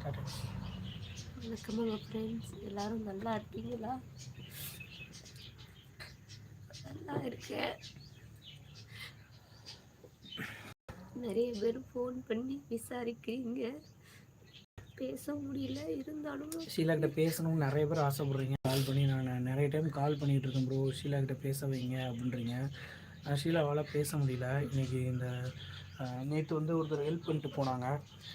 Start வணக்கம் நம்ம friends எல்லாரும் நல்லா இருக்கீங்களா? நல்லா இருக்கேன். நிறைய பேர் ஃபோன் பண்ணி விசாரிக்கிறீங்க. பேச முடியல இருந்தாலும் ஷீலாக்கிட்ட பேசணும்னு நிறைய பேர் ஆசைப்படுறீங்க. கால் பண்ணி நான் நிறைய டைம் கால் பண்ணிகிட்டு இருக்கேன் ப்ரோ ஷீலாக்கிட்ட பேச வைங்க அப்படின்றீங்க. ஷீலாவால் பேச முடியல. இன்றைக்கி இந்த நேற்று வந்து ஒருத்தர் ஹெல்ப் பண்ணிட்டு போனாங்க.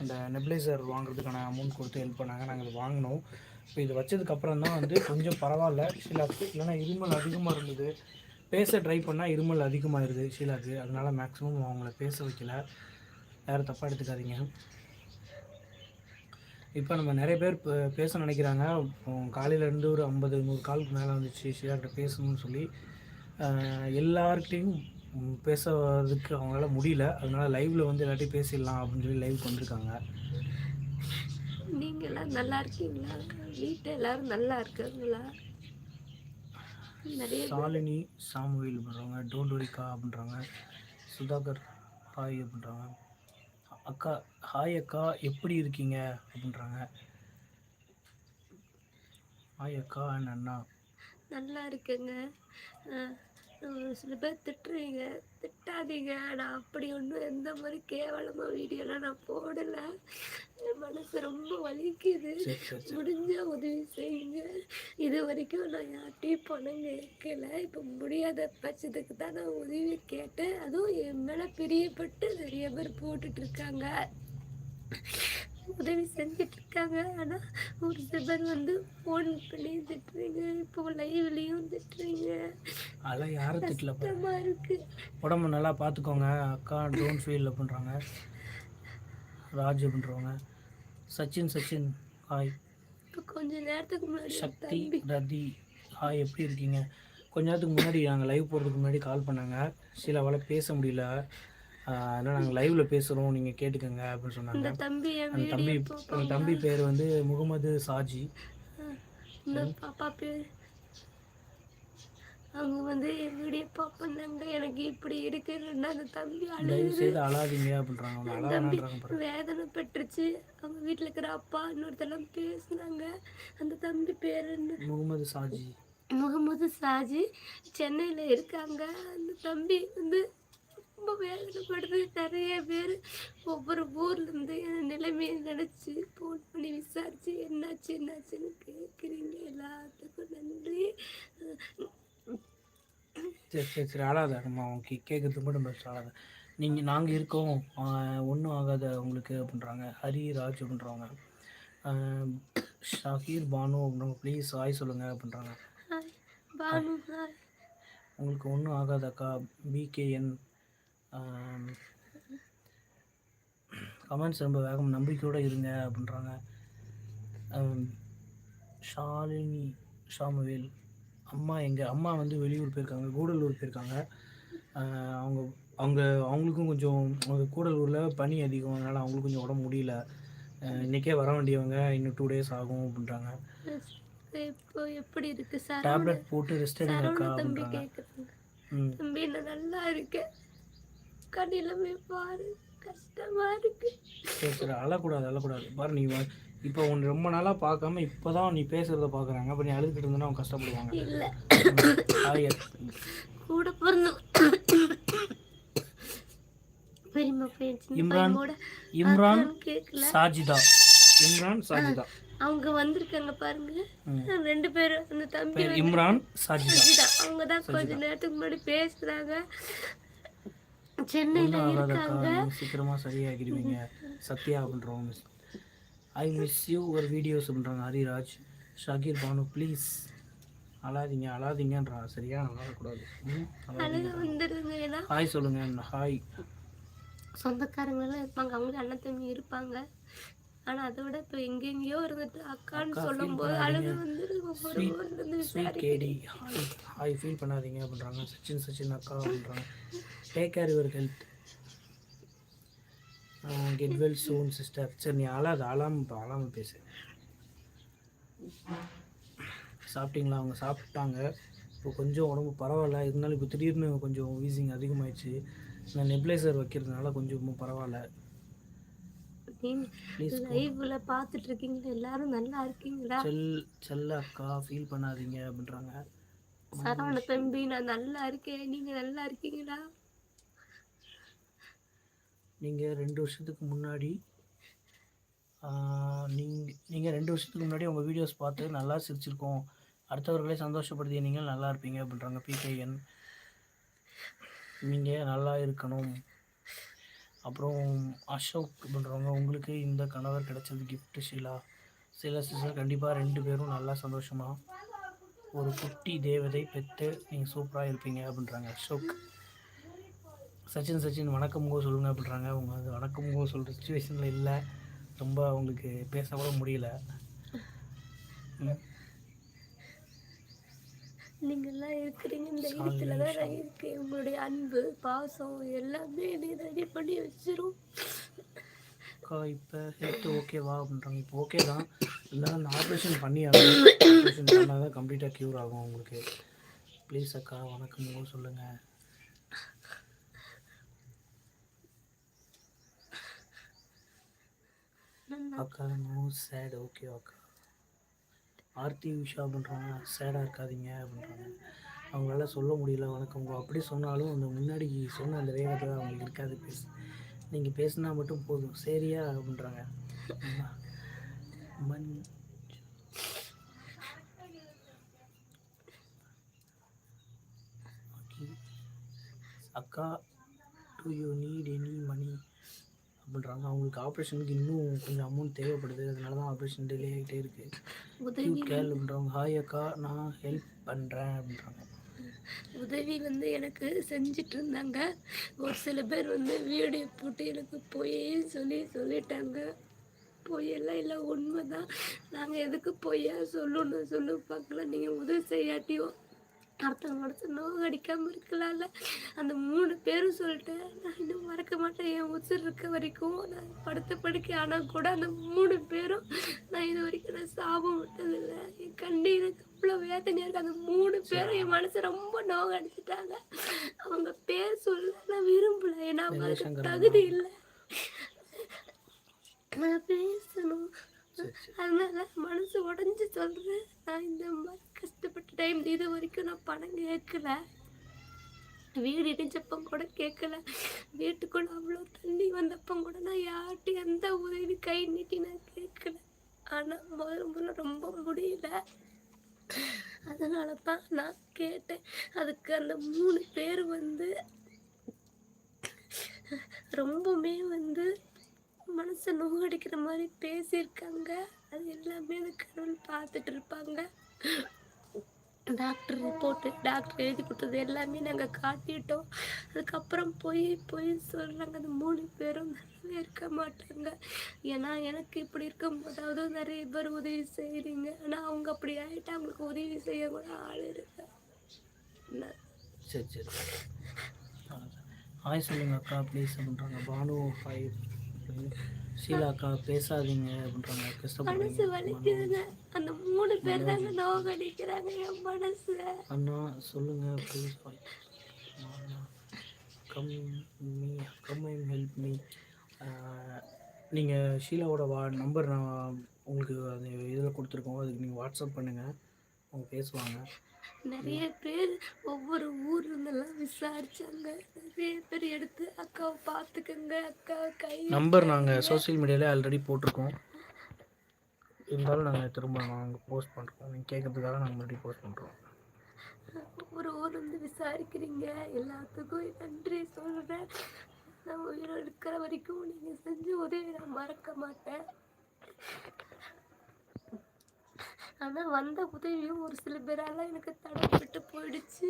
அந்த நெபிலைசர் வாங்குறதுக்கான அமௌண்ட் கொடுத்து ஹெல்ப் பண்ணாங்க. நாங்கள் அதை வாங்கினோம். இப்போ இது வச்சதுக்கப்புறம் தான் வந்து கொஞ்சம் பரவாயில்ல. ஷீலாக்கு இல்லைன்னா இருமல் அதிகமாக இருந்தது. பேச ட்ரை பண்ணால் இருமல் அதிகமாகிடுது ஷீலாக்கு அதனால் மேக்ஸிமம் அவங்கள பேச வைக்கல. யாரும் தப்பாக எடுத்துக்காதீங்க. இப்போ நம்ம நிறைய பேர் பேச நினைக்கிறாங்க. காலையிலேருந்து ஒரு ஐம்பது நூறு காலுக்கு மேலே வந்துச்சு ஷீலாக்கிட்ட பேசணும்னு சொல்லி. எல்லார்கிட்டையும் பேசுறதுக்கு அவங்களால முடியல. அதனால லைவ்ல வந்து எல்லாத்தையும் பேசிடலாம் அப்படின்னு சொல்லி லைவுக்கு வந்திருக்காங்க. நீங்க எல்லாம் நல்லா இருக்கீங்களா? வீட்டில் எல்லாரும் நல்லா இருக்காங்களா? சாலினி சாமுவேல் பண்ணுறாங்க டோன்ட் வரிக்கா அப்படின்றாங்க சுதாகர் ஹாய் அப்படின்றாங்க அக்கா ஹாய் அக்கா எப்படி இருக்கீங்க? அப்படின்றாங்க. ஹாய் அக்கா அண்ணா. நல்லா இருக்குங்க. சில பேர் திட்டுறீங்க திட்டாதீங்க. நான் அப்படி ஒன்றும் எந்த மாதிரி கேவலமாக வீடியோலாம் நான் போடலை. என் மனசு ரொம்ப வலிக்குது. முடிஞ்ச உதவி செய்யுங்க. இது வரைக்கும் நான் யார்கிட்டையும் பணம் கேட்கல. இப்போ முடியாத பட்சத்துக்கு தான் நான் உதவி கேட்டேன். அதுவும் என் மேலே பிரியப்பட்டு நிறைய பேர் போட்டுட்டு இருக்காங்க. உதவி செஞ்சுட்டு இருக்காங்க ஆனால் ஒரு சில பேர் வந்து ஃபோன் பண்ணி திட்டுறீங்க. இப்போ லைவ்லேயும் திட்டுறீங்க. அதெல்லாம் யாரும் திட்டல இருக்கு. உடம்பு நல்லா பார்த்துக்கோங்க அக்கா டோன்ட் ஃபீல் அப்படின்றாங்க ராஜ் அப்படின்றவங்க சச்சின் சச்சின் ஹாய் இப்போ கொஞ்ச நேரத்துக்கு முன்னாடி சக்தி ரதி ஹாய் எப்படி இருக்கீங்க? கொஞ்ச நேரத்துக்கு முன்னாடி நாங்கள் லைவ் போகிறதுக்கு முன்னாடி கால் பண்ணாங்க. சிலவால் பேச முடியல. அதனால் நாங்கள் லைவில் பேசுகிறோம் நீங்கள் கேட்டுக்கோங்க அப்படின்னு சொன்னாங்க. தம்பி என் அந்த தம்பி அந்த தம்பி பேர் வந்து முகமது சாஜி. பாப்பா பேர். அவங்க வந்து என் வீடியோ பார்ப்பாங்க எனக்கு இப்படி இருக்குன்னு அந்த தம்பி அழு தயவு செய்து அழாதீங்க அப்படின்றாங்க. தம்பி வேதனை பெற்றுச்சு. அவங்க வீட்டில் இருக்கிற அப்பா இன்னொருத்தெல்லாம் பேசுனாங்க. அந்த தம்பி பேர் என்ன? முகமது சாஜி. முகமது சாஜி. சென்னையில் இருக்காங்க. அந்த தம்பி வந்து ரொம்ப வேதனைப்படுது. நிறைய பேர் ஒவ்வொரு ஊர்லேருந்து என் நிலைமையை நினச்சி ஃபோன் பண்ணி விசாரித்து என்னாச்சு என்னாச்சுன்னு கேட்குறீங்க எல்லாத்துக்கும் நன்றி. சரி சரி சரி அழாத நம்ம அவங்க கேட்குறது மட்டும் பெஸ்ட் அழாத நீங்கள் நாங்கள் இருக்கோம். ஒன்றும் ஆகாத உங்களுக்கு அப்படின்றாங்க. ஹரி ராஜ் அப்படின்றவங்க. ஷாகீர் பானு அப்படின்றவங்க. ப்ளீஸ் ஹாய் சொல்லுங்கள் அப்படின்றாங்க. பானு ஹாய் உங்களுக்கு ஒன்றும் ஆகாதக்கா பிகேஎன் கமெண்ட்ஸ் ரொம்ப வேகம் நம்பிக்கையோடு இருங்க அப்படின்றாங்க. ஷாலினி ஷாமுவேல். அம்மா எங்கள் அம்மா வந்து வெளியூர் போயிருக்காங்க கூடலூர் போயிருக்காங்க. அவங்க அவங்க அவங்களுக்கும் கொஞ்சம் அவங்க கூடலூரில் பனி அதிகம் அதனால் அவங்களுக்கும் கொஞ்சம் உடம்பு முடியல. ஆஹ் இன்னைக்கே வர வேண்டியவங்க இன்னும் டூ டேஸ் ஆகும் அப்படின்றாங்க. இப்போ எப்படி இருக்கு? சார் டேப்லெட் போட்டு ரெஸ்ட் எடுங்கக்கா அப்படின்றாங்க. தம்பி நான் நல்லா இருக்கேன். கண்ணிலமே பாரு. கஷ்டமா இருக்கு. சரி சரி அழக்கூடாது அழக்கூடாது. பாரு நீ வ- இப்போ உன்னை ரொம்ப நாளாக பார்க்காம இப்போ தான் நீ பேசுகிறத பார்க்குறாங்க அப்போ நீ அழுதுகிட்டு இருந்தனா அவங்க கஷ்டப்படுவாங்க. இல்ல. கூட பிறந்தோம் பெரியம்மா பையன் சின்ன இம்ரான் கேட்கல சாஜிதா. இம்ரான் சாஜிதா. அவங்க வந்திருக்காங்க பாருங்க. ம். ரெண்டு பேரும் அந்த தம்பி பேர் இம்ரான் சாஜிதா. சஜிதா. அவங்க தான் கொஞ்ச நேரத்துக்கு முன்னாடி பேசுறாங்க. சென்னையில இருக்காங்க. சீக்கிரமாக சரியாகிடுவீங்க. சத்யா அப்படின்றவங்க மிஸ் ஐ மிஸ் யூ ஒரு வீடியோஸ் அப்படின்றாங்க ஹரிராஜ். ஷகீர் பானு ப்ளீஸ் அழாதீங்க அழாதீங்கன்றாங்க சரியா? ஏன்னா. ஹாய் சொல்லுங்க ஹாய் சொந்தக்காரங்க எல்லாம் இருப்பாங்க. அவங்களும் அண்ணன் தம்பி இருப்பாங்க. ஆனா அதை விட இப்போ எங்கெங்கேயோ இருந்துட்டு அக்கான்னு அக்கா சொல்லும் போது கேடி ஹாய் ஹாய் ஃபீல் பண்ணாதீங்க அப்படின்றாங்க. சச்சின் சச்சின் அக்கா அப்படின்றாங்க. Take care your health get well soon sister. சரி நீ அழாத அழாம அழாம பேசு. சாப்பிட்டீங்களா? அவங்க சாப்பிட்டாங்க. இப்போ கொஞ்சம் உடம்பு பரவாயில்ல. இருந்தாலும் இப்போ திடீர்னு கொஞ்சம் வீசிங் அதிகமாயிடுச்சு. நான் நெப்ளைசர் வைக்கிறதுனால கொஞ்சம் பரவாயில்ல. லைவ்ல பார்த்துட்டு இருக்கீங்க எல்லாரும் நல்லா இருக்கீங்களா? செல் செல்ல அக்கா ஃபீல் பண்ணாதீங்க அப்படின்றாங்க. சரவண தம்பி நான் நல்லா இருக்கேன். நீங்க நல்லா இருக்கீங்களா? நீங்கள் ரெண்டு வருஷத்துக்கு முன்னாடி நீங்கள் நீங்கள் ரெண்டு வருஷத்துக்கு முன்னாடி உங்கள் வீடியோஸ் பார்த்து நல்லா சிரிச்சிருக்கோம். அடுத்தவர்களே சந்தோஷப்படுத்திய நீங்கள் நல்லா இருப்பீங்க அப்படின்றாங்க பிகேஎன் நீங்கள் நல்லா இருக்கணும். அப்புறம் அசோக் பண்ணுறவங்க உங்களுக்கு இந்த கணவர் கிடைச்சது கிஃப்ட் ஷீலா. சில சிஸ்டர் கண்டிப்பாக ரெண்டு பேரும் நல்லா சந்தோஷமாக ஒரு குட்டி தேவதை பெற்று நீங்கள் சூப்பராக இருப்பீங்க அப்படின்றாங்க அசோக். சச்சின் சச்சின் வணக்கமுங்க சொல்லுங்க அப்படின்றாங்க. அவங்க அது வணக்கமுங்க சொல்கிற சுச்சுவேஷனில் இல்லை. ரொம்ப அவங்களுக்கு பேச கூட முடியல. ம். நீங்க எல்லாம் இருக்கிறீங்க. இந்த இடத்துல தான் நான் இருக்கேன். உங்களுடைய அன்பு பாசம் எல்லாமே நீ ரெடி பண்ணி வச்சிரும். அக்கா இப்போ ஹெல்த் ஓகேவா அப்படின்றாங்க. இப்போ ஓகே தான். இருந்தாலும் அந்த ஆப்ரேஷன் பண்ணி ஆகணும் ஆப்ரேஷன் பண்ணால் தான் கம்ப்ளீட்டாக க்யூர் ஆகும் உங்களுக்கு ப்ளீஸ் அக்கா வணக்கமுங்க சொல்லுங்கள் அக்கா நோ சேட் ஓகே அக்கா ஆர்த்தி உஷா பண்ணுறாங்க சேடாக இருக்காதீங்க அப்படின்றாங்க. அவங்களால சொல்ல முடியல வணக்கம். அப்படி சொன்னாலும் அந்த முன்னாடி சொன்ன அந்த வேகத்தில் அவங்களுக்கு இருக்காது. பேச. நீங்கள் பேசுனா மட்டும் போதும். சரியா அப்படின்றாங்க. மண் அக்கா do you need any money அப்படின்றாங்க அவங்களுக்கு ஆப்ரேஷனுக்கு இன்னும் கொஞ்சம் அமௌண்ட் தேவைப்படுது. அதனால தான் ஆப்ரேஷன் டிலே ஆகிட்டே இருக்குது உதவி கேர்ள் அப்படின்றவங்க ஹாய் அக்கா நான் ஹெல்ப் பண்ணுறேன் அப்படின்றாங்க. உதவி வந்து எனக்கு செஞ்சுட்டு இருந்தாங்க. ஒரு சில பேர் வந்து வீடியோ போட்டு எனக்கு பொய் சொல்லி சொல்லிட்டாங்க. பொய்யெல்லாம் இல்லை உண்மைதான். நாங்கள் எதுக்கு பொய்யா சொல்லணும்? சொல்லு பார்க்கலாம். நீங்கள் உதவி செய்யாட்டியும் அடுத்தவங்க மனசு நோவு அடிக்காமல் இருக்கலாம்ல. அந்த மூணு பேரும் சொல்லிட்டேன் நான் இன்னும் மறக்க மாட்டேன். என் உசுர் இருக்க வரைக்கும் நான் படுத்த படுக்கை ஆனால் கூட அந்த மூணு பேரும் நான் இது வரைக்கும் நான் சாபம் விட்டதில்லை. என் கண்ணீருக்கு அவ்வளோ வேதனையாக இருக்கு. அந்த மூணு பேரும் என் மனசு ரொம்ப நோவு அடிச்சிட்டாங்க. அவங்க பேர் சொல்ல நான் விரும்பல. ஏன்னா அவங்களுக்கு தகுதி இல்லை. நான் பேசணும். அதனால மனசு உடஞ்சி சொல்றேன். நான் இந்த மாதிரி கஷ்டப்பட்ட டைம் இது வரைக்கும் நான் பணம் கேட்கல. வீடு இடிஞ்சப்பம் கூட கேட்கல. வீட்டுக்குள்ள அவ்வளோ தண்ணி வந்தப்பம் கூட நான் யார்கிட்டையும் எந்த உதவி கை நீட்டி நான் கேட்கல. ஆனால் முதல் முதல்ல ரொம்ப முடியல. அதனால தான் நான் கேட்டேன். அதுக்கு அந்த மூணு பேர் வந்து ரொம்பவுமே வந்து மனசை நோகடிக்கிற மாதிரி பேசியிருக்காங்க. அது எல்லாமே அந்த கடவுள் பார்த்துட்டு இருப்பாங்க டாக்டர் ரிப்போர்ட்டு டாக்டர் எழுதி கொடுத்தது எல்லாமே நாங்கள் காட்டிட்டோம். அதுக்கப்புறம் போய் போய் சொல்கிறாங்க அந்த மூணு பேரும் நல்லாவே இருக்க மாட்டாங்க. ஏன்னா எனக்கு இப்படி இருக்கும்போதாவது நிறைய பேர் உதவி செய்கிறீங்க ஆனால் அவங்க அப்படி ஆகிட்டு அவங்களுக்கு உதவி செய்ய கூட ஆள் இருக்கு சரி சரி. ஹாய் சொல்லுங்க அக்கா ப்ளீஸ் பண்ணுறாங்க பானு ஃபைவ் ஷீலா அக்கா பேசாதீங்க அப்படின்றாங்க கஷ்டப்படுறீங்க. அந்த மூணு பேர் தாங்க நோகடிக்கிறாங்க என் மனசு. அண்ணா சொல்லுங்க please come me come and help me நீங்கள் ஷீலாவோட வா நம்பர் நான் உங்களுக்கு அது இதில் கொடுத்துருக்கோம். அதுக்கு நீங்கள் வாட்ஸ்அப் பண்ணுங்கள் அவங்க பேசுவாங்க. நிறைய பேர் ஒவ்வொரு ஊர்ல இருந்தெல்லாம் விசாரிச்சாங்க. நிறைய பேர் எடுத்து அக்காவை பார்த்துக்கங்க அக்காவை கை நம்பர் நாங்கள் சோஷியல் மீடியாவில் ஆல்ரெடி போட்டிருக்கோம். இருந்தாலும் நாங்கள் திரும்ப நாங்கள் போஸ்ட் பண்ணுறோம் நீங்கள் கேட்கறதுக்காக நாங்கள் மறுபடியும் போஸ்ட் பண்ணுறோம் ஒவ்வொரு ஊர்ல இருந்து விசாரிக்கிறீங்க. எல்லாத்துக்கும் நன்றி சொல்றேன். நான் உயிரோடு இருக்கிற வரைக்கும் நீங்க செஞ்ச உதவி நான் மறக்க மாட்டேன். ஆனால் வந்த உதவியும் ஒரு சில பேரால் எனக்கு தடைப்பட்டு போயிடுச்சு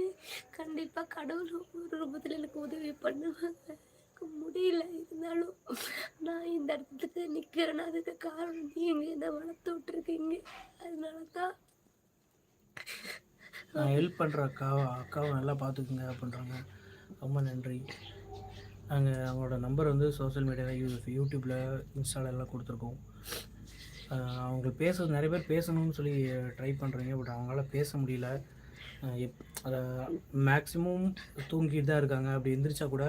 கண்டிப்பாக கடவுள் ஒரு ரூபத்தில் எனக்கு உதவி பண்ணுவாங்க எனக்கு முடியல இருந்தாலும் நான் இந்த இடத்துக்கு நிற்கிறேன்னா அதுக்கு காரணம் நீங்க என்ன வளர்த்து விட்டுருக்கீங்க அதனால தான் நான் ஹெல்ப் பண்ணுற அக்காவை அக்காவை நல்லா பார்த்துக்குங்க அப்படின்றாங்க ரொம்ப நன்றி நாங்கள் அவங்களோட நம்பர் வந்து சோஷியல் மீடியாவில் யூ யூடியூப்பில் இன்ஸ்டாலெல்லாம் கொடுத்துருக்கோம் அவங்க பேச நிறைய பேர் பேசணும்னு சொல்லி ட்ரை பண்ணுறீங்க பட் அவங்களால பேச முடியல. எப் அதை மேக்ஸிமம் தூங்கிட்டு தான் இருக்காங்க. அப்படி எந்திரிச்சா கூட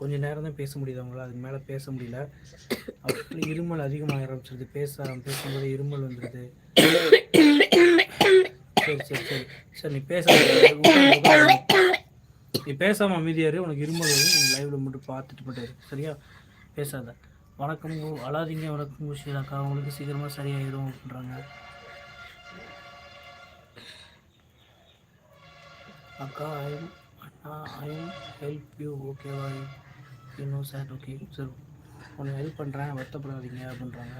கொஞ்சம் நேரம் தான் பேச முடியுது அவங்களால. அதுக்கு மேலே பேச முடியல. அப்படி இருமல் அதிகமாக ஆரம்பிச்சிருது. பேச பேசும்போது இருமல் வந்துடுது சரி சரி சரி. சரி நீ பேச நீ பேசாமல் அமைதியாரு உனக்கு இருமல் வரும். நீ மட்டும் பார்த்துட்டு போட்டாரு சரியா? பேசாத. வணக்கம். அழாதீங்க. வணக்கம் குஷிலாக்கா உங்களுக்கு சீக்கிரமாக சரியாயிடும் அப்படின்றாங்க. அக்கா ஐம் அண்ணா ஐம் ஹெல்ப் யூ ஓகேவா யூ சார் ஓகே சார் உன்னை ஹெல்ப் பண்ணுறேன் வருத்தப்படாதீங்க அப்படின்றாங்க.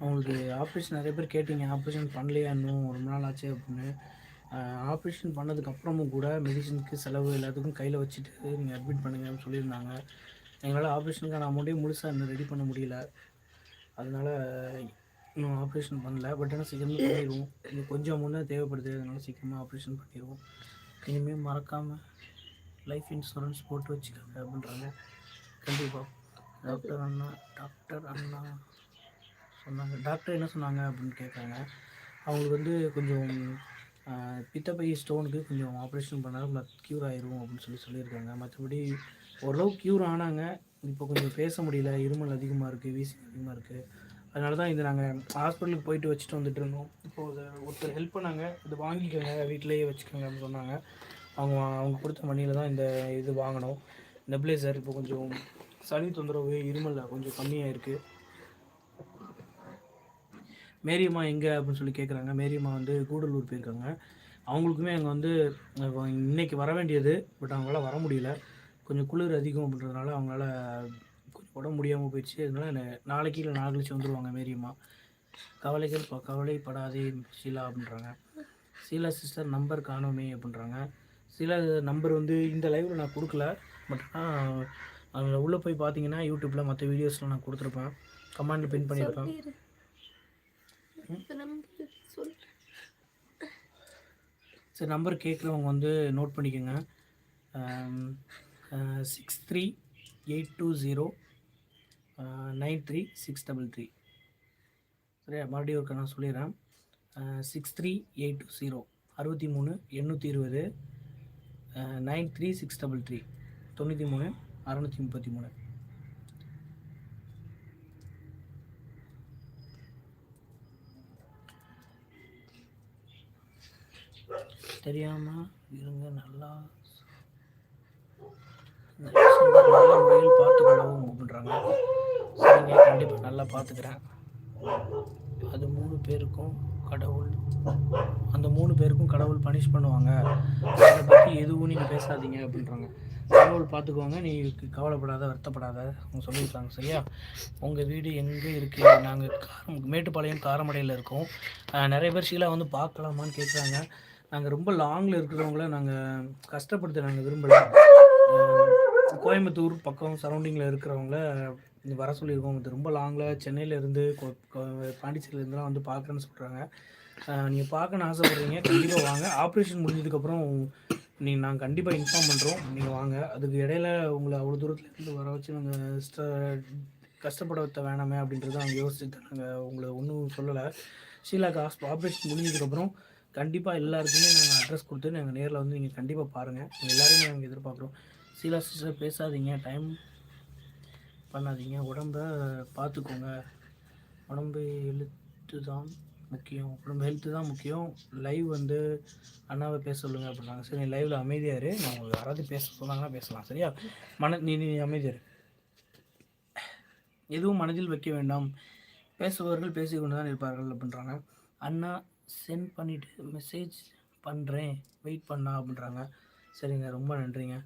அவங்களுக்கு ஆப்ரேஷன் நிறைய பேர் கேட்டீங்க. ஆப்ரேஷன் பண்ணலையா இன்னும்? ரொம்ப நாள் ஆச்சு அப்படின்னு. ஆப்ரேஷன் பண்ணதுக்கப்புறமும் கூட மெடிசனுக்கு செலவு எல்லாத்துக்கும் கையில் வச்சுட்டு நீங்கள் அட்மிட் பண்ணுங்கன்னு சொல்லியிருந்தாங்க. எங்களால் ஆப்ரேஷனுக்கான அமௌண்ட்டே முழுசாக இன்னும் ரெடி பண்ண முடியல. அதனால் இன்னும் ஆப்ரேஷன் பண்ணல. பட் ஆனால் சீக்கிரமாக பண்ணிடுவோம். இன்னும் கொஞ்சம் முன்னே தேவைப்படுது. அதனால் சீக்கிரமாக ஆப்ரேஷன் பண்ணிடுவோம். இனிமேல் மறக்காமல் லைஃப் இன்சூரன்ஸ் போட்டு வச்சுக்கோங்க அப்படின்றாங்க. கண்டிப்பாக டாக்டர் அண்ணா டாக்டர் அண்ணா சொன்னாங்க. டாக்டர் என்ன சொன்னாங்க அப்படின்னு கேட்குறாங்க. அவங்களுக்கு வந்து கொஞ்சம் பித்தப்பை ஸ்டோனுக்கு கொஞ்சம் ஆப்ரேஷன் பண்ணால் க்யூர் ஆயிரும் அப்படின்னு சொல்லி சொல்லியிருக்காங்க. மற்றபடி ஓரளவு க்யூர் ஆனாங்க. இப்போ கொஞ்சம் பேச முடியல. இருமல் அதிகமாக இருக்குது வீசி அதிகமாக இருக்குது அதனால தான் இது நாங்கள் ஹாஸ்பிட்டலுக்கு போயிட்டு வச்சுட்டு வந்துட்டு இருந்தோம். இப்போது இதை ஒருத்தர் ஹெல்ப் பண்ணாங்க. இது வாங்கிக்கோங்க வீட்டிலேயே வச்சுக்கோங்க அப்படின்னு சொன்னாங்க. அவங்க அவங்க கொடுத்த மணியில் தான் இந்த இது வாங்கினோம். நெப்ளேசர் இப்போ கொஞ்சம் சளி தொந்தரவு இருமல் கொஞ்சம் கம்மியாக இருக்குது மேரியம்மா எங்கே அப்படின்னு சொல்லி கேட்குறாங்க மேரியம்மா வந்து கூடலூர் போயிருக்காங்க. அவங்களுக்குமே அங்கே வந்து இன்றைக்கி வர வேண்டியது பட் அவங்களால வர முடியல. கொஞ்சம் குளிர் அதிகம் அப்படின்றதுனால அவங்களால கொஞ்சம் உடம்பு முடியாமல் போயிடுச்சு. அதனால நாளைக்கு இல்லை நாளை கழிச்சு வந்துடுவாங்க மேரியம்மா. கவலைகள் ப- கவலைப்படாதே ஷீலா அப்படின்றாங்க. ஷீலா சிஸ்டர் நம்பர் காணோமே அப்படின்றாங்க. சில நம்பர் வந்து இந்த லைவில் நான் கொடுக்கல. பட் ஆனால் அதில் உள்ளே போய் பார்த்தீங்கன்னா யூடியூப்பில் மற்ற வீடியோஸில் நான் கொடுத்துருப்பேன். கமெண்டில் பின் பண்ணியிருப்பேன் சொல்லிடு இப்ப நம்பர் சொல் சரி நம்பர் கேட்குறவங்க வந்து நோட் பண்ணிக்கோங்க. Six three eight two zero nine three six double three சரியா? மறுபடியும் ஒருக்கா நான் சொல்லிடுறேன். Six three eight two zero அறுபத்தி மூணு எண்ணூற்றி இருபது nine three six double three தொண்ணூற்றி மூணு அறநூற்றி முப்பத்தி மூணு. தெரியாமல் இருங்க நல்லா நல்ல முறையில் பார்த்துக்கொள்ளவும் அப்படின்றாங்க சரிங்க கண்டிப்பாக நல்லா பார்த்துக்கிறேன். அது மூணு பேருக்கும் கடவுள் அந்த மூணு பேருக்கும் கடவுள் பனிஷ் பண்ணுவாங்க. அதை பற்றி எதுவும் நீங்கள் பேசாதீங்க அப்படின்றாங்க. கடவுள் பார்த்துக்குவாங்க நீ கவலைப்படாத வருத்தப்படாத. அவங்க சொல்லியிருக்காங்க சரியா? உங்கள் வீடு எங்கே இருக்குது நாங்கள் காரம் மேட்டுப்பாளையம் காரமடையில் இருக்கோம். நிறைய பேர் ஷீலா வந்து பார்க்கலாமான்னு கேட்குறாங்க நாங்கள் ரொம்ப லாங்கில் இருக்கிறவங்கள நாங்கள் கஷ்டப்படுத்த நாங்கள் விரும்பலை. கோயம்புத்தூர் பக்கம் சரௌண்டிங்கில் இருக்கிறவங்கள வர சொல்லியிருக்கோம். இது ரொம்ப லாங்கில் சென்னையிலேருந்து பாண்டிச்சேரியிலேருந்துலாம் வந்து பார்க்குறேன்னு சொல்கிறாங்க நீங்கள் பார்க்கணுன்னு ஆசைப்படுறீங்க கண்டிப்பாக வாங்க. ஆப்ரேஷன் முடிஞ்சதுக்கப்புறம் நீங்கள் நாங்கள் கண்டிப்பாக இன்ஃபார்ம் பண்ணுறோம் நீங்கள் வாங்க. அதுக்கு இடையில உங்களை அவ்வளோ தூரத்துலேருந்து வர வச்சு நாங்கள் கஷ்டப்பட வேணாமே அப்படின்றத அவங்க யோசிச்சு நாங்கள் உங்களை ஒன்றும் சொல்லலை. ஷீலாக்கு ஹாஸ்ப் ஆப்ரேஷன் முடிஞ்சதுக்கப்புறம் கண்டிப்பாக எல்லாருக்குமே நாங்கள் அட்ரஸ் கொடுத்து நாங்கள் நேரில் வந்து நீங்கள் கண்டிப்பாக பாருங்கள் எல்லோருமே நாங்கள் எதிர்பார்க்குறோம். சீலா சிஸ்டர் பேசாதீங்க. டைம் பண்ணாதீங்க. உடம்ப பார்த்துக்கோங்க உடம்பு ஹெல்த்து தான் முக்கியம். உடம்பு ஹெல்த்து தான் முக்கியம். லைவ் வந்து அண்ணாவை பேச சொல்லுங்கள் அப்படின்னாங்க. சரி லைவில் அமைதியாக இரு. நான் உங்களுக்கு யாராவது பேச சொன்னாங்கன்னா பேசலாம். சரியா? மன நீ நீ அமைதியாக இரு. எதுவும் மனதில் வைக்க வேண்டாம். பேசுபவர்கள் பேசிக்கொண்டு தான் இருப்பார்கள் அப்படின்றாங்க. அண்ணா சென்ட் பண்ணிவிட்டு மெசேஜ் பண்ணுறேன் வெயிட் பண்ணா அப்படின்றாங்க. சரிங்க ரொம்ப நன்றிங்க.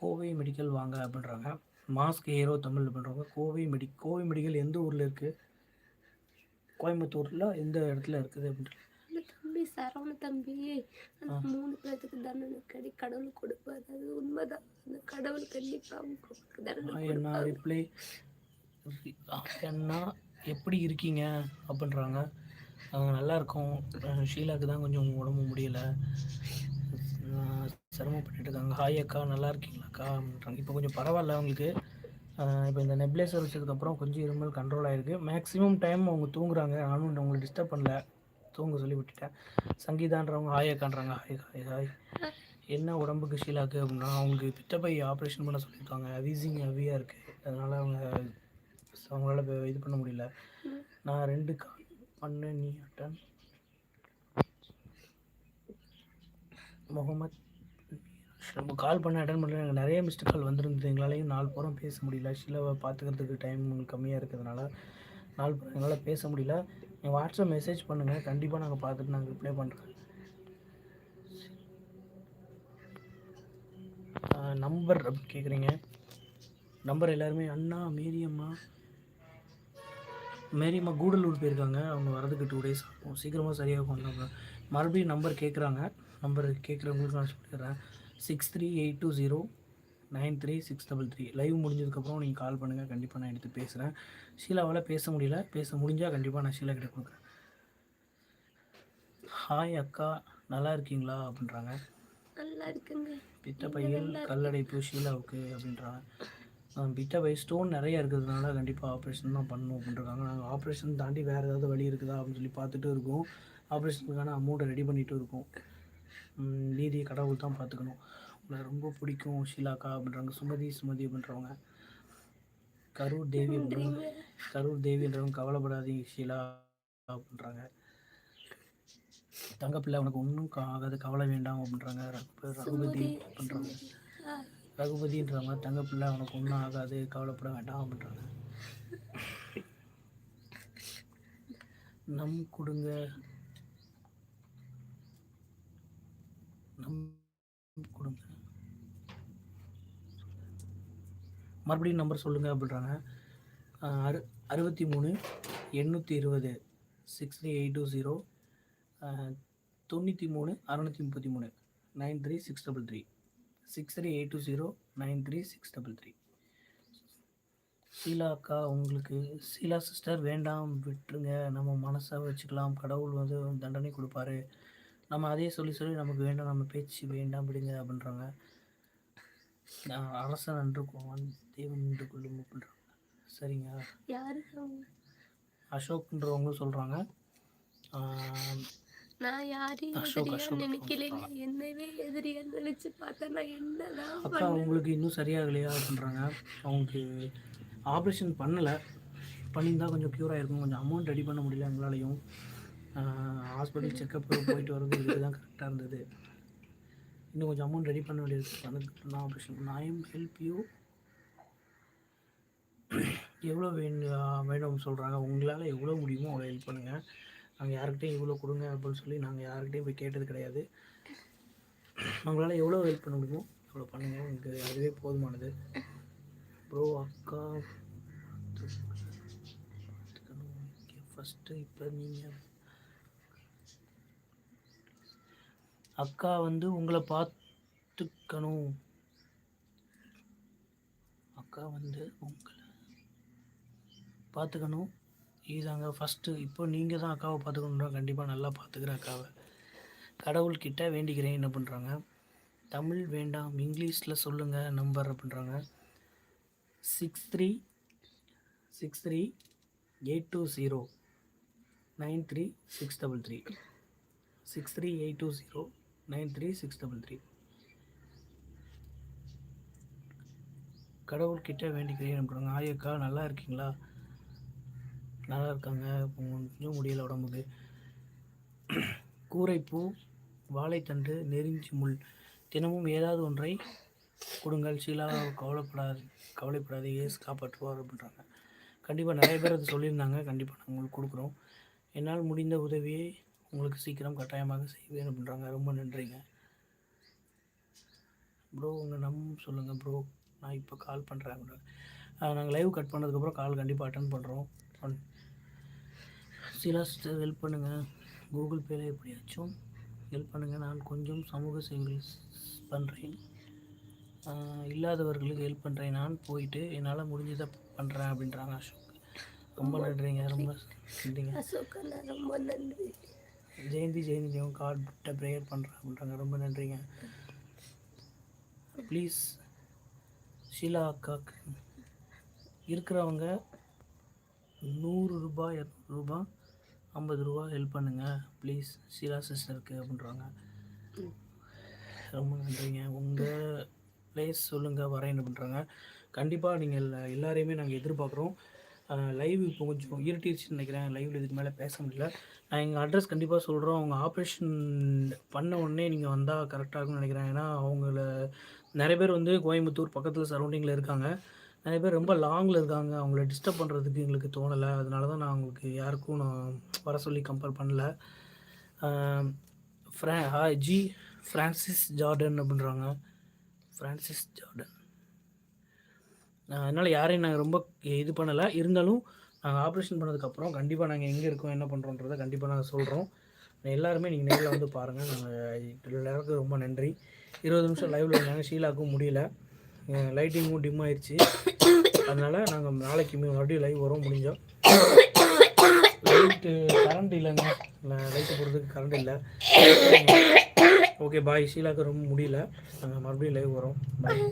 கோவை மெடிக்கல் வாங்க அப்படின்றாங்க. மாஸ்க் ஹீரோ தமிழ் பண்ணுறவங்க கோவை மெடி கோவை மெடிக்கல் எந்த ஊரில் இருக்குது கோயம்புத்தூரில் எந்த இடத்துல இருக்குது அப்படின்ட்டு. தம்பி சரவண தம்பி. அந்த மூணு பேர்த்துக்கு தண்டனை கடி கடவுள் கொடுப்பாரு. அது உண்மைதான். அந்த கடவுள் கண்டிப்பா அவங்களுக்கு தண்டனை என்ன ரிப்ளை அண்ணா எப்படி இருக்கீங்க அப்படின்றாங்க. அவங்க நல்லா இருக்கும் ஷீலாக்கு தான் கொஞ்சம் உடம்பு முடியல. சிரமப்பட்டு இருக்காங்க ஹாய் அக்கா நல்லா இருக்கீங்களாக்கா அப்படின்றாங்க. இப்போ கொஞ்சம் பரவாயில்ல அவங்களுக்கு. இப்போ இந்த நெப்லேசர் வச்சதுக்கப்புறம் கொஞ்சம் இருமல் கண்ட்ரோல் ஆகிருக்கு மேக்ஸிமம் டைம் அவங்க தூங்குறாங்க. நானும் அவங்களை டிஸ்டர்ப் பண்ணல. தூங்க சொல்லி விட்டுட்டேன். சங்கீதான்றவங்க ஹாய் அக்கான்றாங்க. ஹாய் ஹாய் ஹாய் என்ன உடம்புக்கு ஷீலாக்கு அப்படின்னா அவங்களுக்கு பித்தப்பை ஆப்ரேஷன் பண்ண சொல்லியிருக்காங்க. வீசிங் ஹெவியாக இருக்குது அதனால் அவங்க அவங்களால இது பண்ண முடியல. நான் ரெண்டு கா பண்ணு நீ அட்டன் முகமத் நம்ம கால் பண்ண அட்டன் பண்ணல. எனக்கு நிறைய மிஸ்டு கால் வந்திருந்தது. எங்களாலையும் நாலு புறம் பேச முடியல. ஷீலாவை பார்த்துக்கிறதுக்கு டைம் கம்மியாக இருக்கிறதுனால நாலு புறம் எங்களால் பேச முடியல. நீங்கள் வாட்ஸ்அப் மெசேஜ் பண்ணுங்கள் கண்டிப்பாக நாங்கள் பார்த்துட்டு நாங்கள் ரிப்ளை பண்ணுறோம் நம்பர் கேட்குறீங்க நம்பர் எல்லாருமே அண்ணா மீரியம்மா மேரியம்மா கூடலூர் போயிருக்காங்க. அவங்க வரதுக்கு டூ டேஸ் ஆகும். சீக்கிரமாக சரியாகும் நம்ம மறுபடியும் நம்பர் கேட்குறாங்க நம்பர் கேட்குறவங்களுக்கு நான் சொல்லிடுறேன். Six three eight two zero nine three six double three live முடிஞ்சதுக்கப்புறம் நீங்கள் கால் பண்ணுங்கள் கண்டிப்பாக நான் எடுத்து பேசுகிறேன் ஷீலாவால் பேச முடியல. பேச முடிஞ்சால் கண்டிப்பாக நான் ஷீலா கிட்ட கொடுக்குறேன். ஹாய் அக்கா நல்லா இருக்கீங்களா? அப்படின்றாங்க. நல்லா இருக்குங்க. பித்த பையில் கல்லடைப்பு ஷீலாவுக்கு அப்படின்றாங்க. பித்த பை ஸ்டோன் நிறைய இருக்கிறதுனால கண்டிப்பாக ஆப்ரேஷன் தான் பண்ணணும் அப்படின்றாங்க. நாங்கள் ஆப்ரேஷன் தாண்டி வேறு ஏதாவது வழி இருக்குதா அப்படின்னு சொல்லி பார்த்துட்டு இருக்கோம். ஆப்ரேஷனுக்கான அமௌண்ட்டை ரெடி பண்ணிட்டு இருக்கோம். மீதியை கடவுள் தான் பார்த்துக்கணும். உங்களை ரொம்ப பிடிக்கும் ஷீலாக்கா அப்படின்றாங்க. சுமதி சுமதி அப்படின்றவங்க. கரூர் தேவி அப்படின்றவங்க கரூர் தேவின்றவங்க கவலைப்படாதீங்க ஷீலா அப்படின்றாங்க. தங்கப்பிள்ளை உனக்கு ஒன்றும் ஆகாது. கவலை வேண்டாம் அப்படின்றாங்க. ரகு- ரகுபதி அப்படின்றாங்க. ரகுபதின்ற மாதிரி தங்க தங்கப்பிள்ளை அவனுக்கு ஒன்றும் ஆகாது கவலைப்பட வேண்டாம் அப்படின்றாங்க. நம் கொடுங்க. நம் கொடுங்க. மறுபடியும் நம்பர் சொல்லுங்க அப்படின்றாங்க. அறு அறுபத்தி மூணு எண்ணூற்றி இருபது six three eight two zero தொண்ணூற்றி மூணு அறநூற்றி முப்பத்தி மூணு nine three six double three six three eight two zero nine three six double three Sheela அக்கா உங்களுக்கு ஷீலா சிஸ்டர் வேண்டாம் விட்டுருங்க. நம்ம மனசை வச்சுக்கலாம். கடவுள் வந்து தண்டனை கொடுப்பாரு. நம்ம அதே சொல்லி சொல்லி நமக்கு வேண்டாம் நம்ம பேச்சு வேண்டாம் விடுங்க அப்படின்றாங்க. அரசன் என்று கொள்வான் தெய்வம் என்று கொள்ளும் அப்படின்றாங்க. சரிங்க. யாரு அசோக்ன்றவங்களும் சொல்கிறாங்க நான் யாரையும் எதிரியா நினைக்கலைங்க. என்னவே எதிரியா நினைச்சு பார்த்தா நான் என்னதான் அக்கா உங்களுக்கு இன்னும் சரியாகலையா அப்படின்றாங்க. அவங்களுக்கு ஆப்ரேஷன் பண்ணலை. பண்ணியிருந்தா கொஞ்சம் க்யூர் ஆகிருக்கும் கொஞ்சம் அமௌண்ட் ரெடி பண்ண முடியல எங்களாலையும். ஹாஸ்பிட்டல் செக்கப் போயிட்டு வர்றது இதுக்கு தான் கரெக்டாக இருந்தது. இன்னும் கொஞ்சம் அமௌண்ட் ரெடி பண்ண வேண்டியது பண்ணதுக்கு நான் ஆப்ரேஷன் நான் எம் ஹெல்ப் யூ எவ்வளோ வேணும் வேணும் சொல்கிறாங்க உங்களால் எவ்வளோ முடியுமோ அவ்வளோ ஹெல்ப் பண்ணுங்கள் நாங்கள் யாருக்கிட்டையும் இவ்வளோ கொடுங்க அப்படின்னு சொல்லி நாங்கள் யாருக்கிட்டையும் போய் கேட்டது கிடையாது. உங்களால் எவ்வளோ ஹெல்ப் பண்ண முடியுமோ அவ்வளோ பண்ணுங்கள் எனக்கு அதுவே போதுமானது. ப்ரோ அக்கா ஃபஸ்ட்டு இப்போ நீங்கள் அக்கா வந்து உங்களை பார்த்துக்கணும் அக்கா வந்து உங்களை பார்த்துக்கணும் இதாங்க ஃபஸ்ட்டு இப்போ நீங்கள் தான் அக்காவை பார்த்துக்கணுன்றா கண்டிப்பாக நல்லா பார்த்துக்கிறேன் அக்காவை. கடவுள்கிட்ட வேண்டிக்கிறேன் என்ன பண்ணுறாங்க தமிழ் வேண்டாம் இங்கிலீஷில் சொல்லுங்கள் நம்பர் அப்படின்றாங்க. Six three six three eight two zero nine three six double three six three eight two zero nine three six double three கடவுள்கிட்ட வேண்டிக்கிறேன் அப்படின்றாங்க. ஆயக்கா நல்லா இருக்கீங்களா? நல்லா இருக்காங்க கொஞ்சம் முடியல உடம்புக்கு. கூரைப்பூ வாழைத்தண்டு நெருஞ்சி முள் தினமும் ஏதாவது ஒன்றை கொடுங்கள். சீலா கவலைப்படாது கவலைப்படாது ஏசு காப்பாற்றுவார் அப்படின்றாங்க. கண்டிப்பாக நிறைய பேர் அது சொல்லியிருந்தாங்க. கண்டிப்பாக நாங்கள் உங்களுக்கு கொடுக்குறோம். என்னால் முடிந்த உதவியை உங்களுக்கு சீக்கிரம் கட்டாயமாக செய்வேன் அப்படின்றாங்க. ரொம்ப நன்றிங்க. ப்ரோ உங்கள் நம் சொல்லுங்கள் ப்ரோ. நான் இப்போ கால் பண்ணுறேன் நாங்கள் லைவ் கட் பண்ணதுக்கப்புறம் கால் கண்டிப்பாக அட்டன் பண்ணுறோம் ஒன் சில சிஸ்டர் ஹெல்ப் பண்ணுங்கள் கூகுள் பேல எப்படியாச்சும் ஹெல்ப் பண்ணுங்கள் நான் கொஞ்சம் சமூக சேவைகள் பண்ணுறேன் இல்லாதவர்களுக்கு ஹெல்ப் பண்ணுறேன் நான் போயிட்டு என்னால் முடிஞ்சதை பண்ணுறேன் அப்படின்றாங்க அசோக். ரொம்ப நன்றிங்க. ரொம்ப நன்றிங்க. அசோக் ரொம்ப நன்றி. ஜெயந்தி ஜெயந்தி அவங்க கார்ட்ட ப்ரேயர் பண்ணுறேன் அப்படின்றாங்க. ரொம்ப நன்றிங்க. ப்ளீஸ் ஷீலா அக்காக்கு இருக்கிறவங்க நூறு ரூபாய் இரநூறு ரூபாய் ஐம்பது ரூபா ஹெல்ப் பண்ணுங்கள் ப்ளீஸ் ஷீலா சிஸ்டருக்கு அப்படின்றாங்க. ரொம்ப நன்றிங்க. உங்கள் ப்ளேஸ் சொல்லுங்கள் வரேன் பண்ணுறாங்க கண்டிப்பாக நீங்கள் எல்லாரையுமே நாங்கள் எதிர்பார்க்குறோம். லைவ் இப்போ கொஞ்சம் இருட்டிடுச்சுன்னு நினைக்கிறேன். லைவில் இதுக்கு மேலே பேச முடியல. நான் எங்கள் அட்ரஸ் கண்டிப்பாக சொல்கிறோம் அவங்க ஆப்ரேஷன் பண்ண உடனே நீங்கள் வந்தால் கரெக்டாக இருக்கும்னு நினைக்கிறேன். ஏன்னா அவங்கள நிறைய பேர் வந்து கோயம்புத்தூர் பக்கத்தில் சரௌண்டிங்கில் இருக்காங்க. நிறைய பேர் ரொம்ப லாங்கில் இருக்காங்க. அவங்கள டிஸ்டர்ப் பண்ணுறதுக்கு எங்களுக்கு தோணலை. அதனால தான் நான் அவங்களுக்கு யாருக்கும் நான் வர சொல்லி கம்பேர் பண்ணல. ஃப்ரா ஹாய் ஜி ஃப்ரான்சிஸ் ஜார்டன் அப்படின்றாங்க. ஃப்ரான்சிஸ் ஜார்டன் அதனால் யாரையும் நாங்கள் ரொம்ப இது பண்ணலை. இருந்தாலும் நாங்கள் ஆப்ரேஷன் பண்ணதுக்கப்புறம் கண்டிப்பாக நாங்கள் எங்கே இருக்கோம் என்ன பண்ணுறோன்றதை கண்டிப்பாக நாங்கள் சொல்கிறோம் எல்லாருமே நீங்கள் நேரில் வந்து பாருங்கள் நாங்கள் எல்லாருக்கும் ரொம்ப நன்றி. இருபது நிமிஷம் லைவில் இருந்தாங்க ஷீலாக்கும் முடியல. லைட்டிங்கும் டிம் ஆயிடுச்சு அதனால் நாங்கள் நாளைக்கு மறுபடியும் லைவ் வரோம் முடிஞ்சோம். லைட்டு கரண்ட் இல்லைங்க. லைட்டு போடுறதுக்கு கரண்ட் இல்லை. ஓகே பாய் ஷீலாக்கு ரொம்ப முடியல. நாங்கள் மறுபடியும் லைவ் வரோம். பாய்